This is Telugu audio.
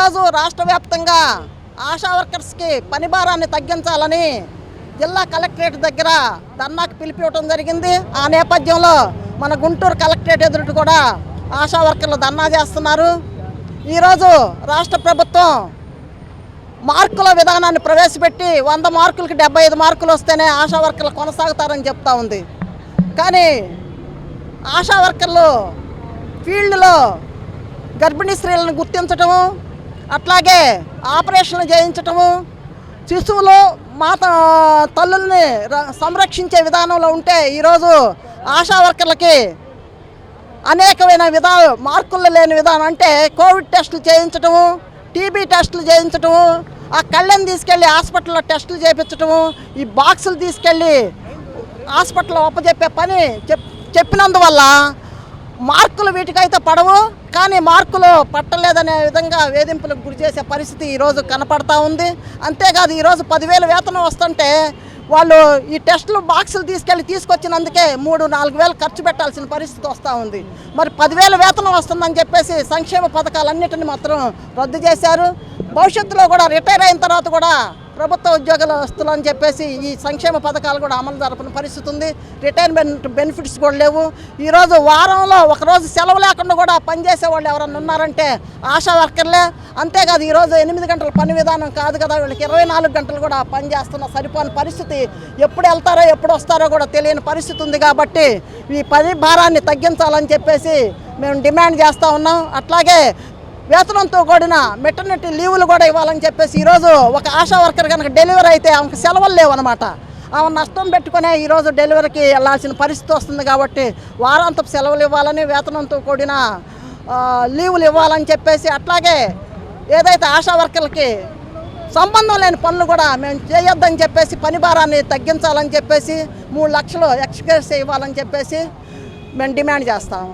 ఈరోజు రాష్ట్ర వ్యాప్తంగా ఆశా వర్కర్స్కి పని భారాన్ని తగ్గించాలని జిల్లా కలెక్టరేట్ దగ్గర ధర్నాకు పిలిపివ్వటం జరిగింది. ఆ నేపథ్యంలో మన గుంటూరు కలెక్టరేట్ ఎదుట కూడా ఆశా వర్కర్లు ధర్నా చేస్తున్నారు. ఈరోజు రాష్ట్ర ప్రభుత్వం మార్కుల విధానాన్ని ప్రవేశపెట్టి వంద మార్కులకి డెబ్బై ఐదు మార్కులు వస్తేనే ఆశా వర్కర్లు కొనసాగుతారని చెప్తా ఉంది. కానీ ఆశా వర్కర్లు ఫీల్డ్లో గర్భిణీ స్త్రీలను గుర్తించటము అట్లాగే ఆపరేషన్లు చేయించటము శిశువులు మాత తల్లుల్ని ర- సంరక్షించే విధానంలో ఉంటే ఈరోజు ఆశా వర్కర్లకి అనేకమైన విధాలు మార్కులు లేని విధానం అంటే కోవిడ్ టెస్టులు చేయించటము టీబీ టెస్టులు చేయించటము ఆ కళ్ళని తీసుకెళ్ళి హాస్పిటల్లో టెస్టులు చేయించటము ఈ బాక్సులు తీసుకెళ్ళి హాస్పిటల్లో ఒప్పజెప్పే పని చెప్ చెప్పినందువల్ల మార్కులు వీటికైతే పడవు కానీ మార్కులు పట్టలేదనే విధంగా వేధింపులకు గురి చేసే పరిస్థితి ఈరోజు కనపడతా ఉంది. అంతేకాదు ఈరోజు పదివేలు వేతనం వస్తుంటే వాళ్ళు ఈ టెస్టులు బాక్సులు తీసుకెళ్ళి తీసుకొచ్చినందుకే మూడు నాలుగు వేలు ఖర్చు పెట్టాల్సిన పరిస్థితి వస్తూ ఉంది. మరి పదివేల వేతనం వస్తుందని చెప్పేసి సంక్షేమ పథకాలన్నిటిని మాత్రం రద్దు చేశారు. భవిష్యత్తులో కూడా రిటైర్ అయిన తర్వాత కూడా ప్రభుత్వ ఉద్యోగుల వస్తులు అని చెప్పేసి ఈ సంక్షేమ పథకాలు కూడా అమలు జరపని పరిస్థితి ఉంది. రిటైర్మెంట్ బెనిఫిట్స్ కూడా లేవు. ఈరోజు వారంలో ఒకరోజు సెలవు లేకుండా కూడా పనిచేసే వాళ్ళు ఎవరన్నా ఉన్నారంటే ఆశా వర్కర్లే. అంతేకాదు ఈరోజు ఎనిమిది గంటల పని విధానం కాదు కదా వీళ్ళకి ఇరవై నాలుగు గంటలు కూడా పనిచేస్తున్న సరిపోని పరిస్థితి ఎప్పుడు వెళ్తారో ఎప్పుడు వస్తారో కూడా తెలియని పరిస్థితి ఉంది కాబట్టి ఈ పని భారాన్ని తగ్గించాలని చెప్పేసి మేము డిమాండ్ చేస్తూ ఉన్నాం. అట్లాగే వేతనంతో కూడిన మెటర్నిటీ లీవులు కూడా ఇవ్వాలని చెప్పేసి ఈరోజు ఒక ఆశా వర్కర్ కనుక డెలివరీ అయితే ఆమెకు సెలవులు లేవు అనమాట ఆమె నష్టం పెట్టుకునే ఈరోజు డెలివరీకి వెళ్ళాల్సిన పరిస్థితి వస్తుంది కాబట్టి వారాంతపు సెలవులు ఇవ్వాలని వేతనంతో కూడిన లీవులు ఇవ్వాలని చెప్పేసి అట్లాగే ఏదైతే ఆశా వర్కర్లకి సంబంధం లేని పనులు కూడా మేము చేయొద్దని చెప్పేసి పని భారాన్ని తగ్గించాలని చెప్పేసి మూడు లక్షలు ఎక్స్గ్రేస్ ఇవ్వాలని చెప్పేసి మేము డిమాండ్ చేస్తాము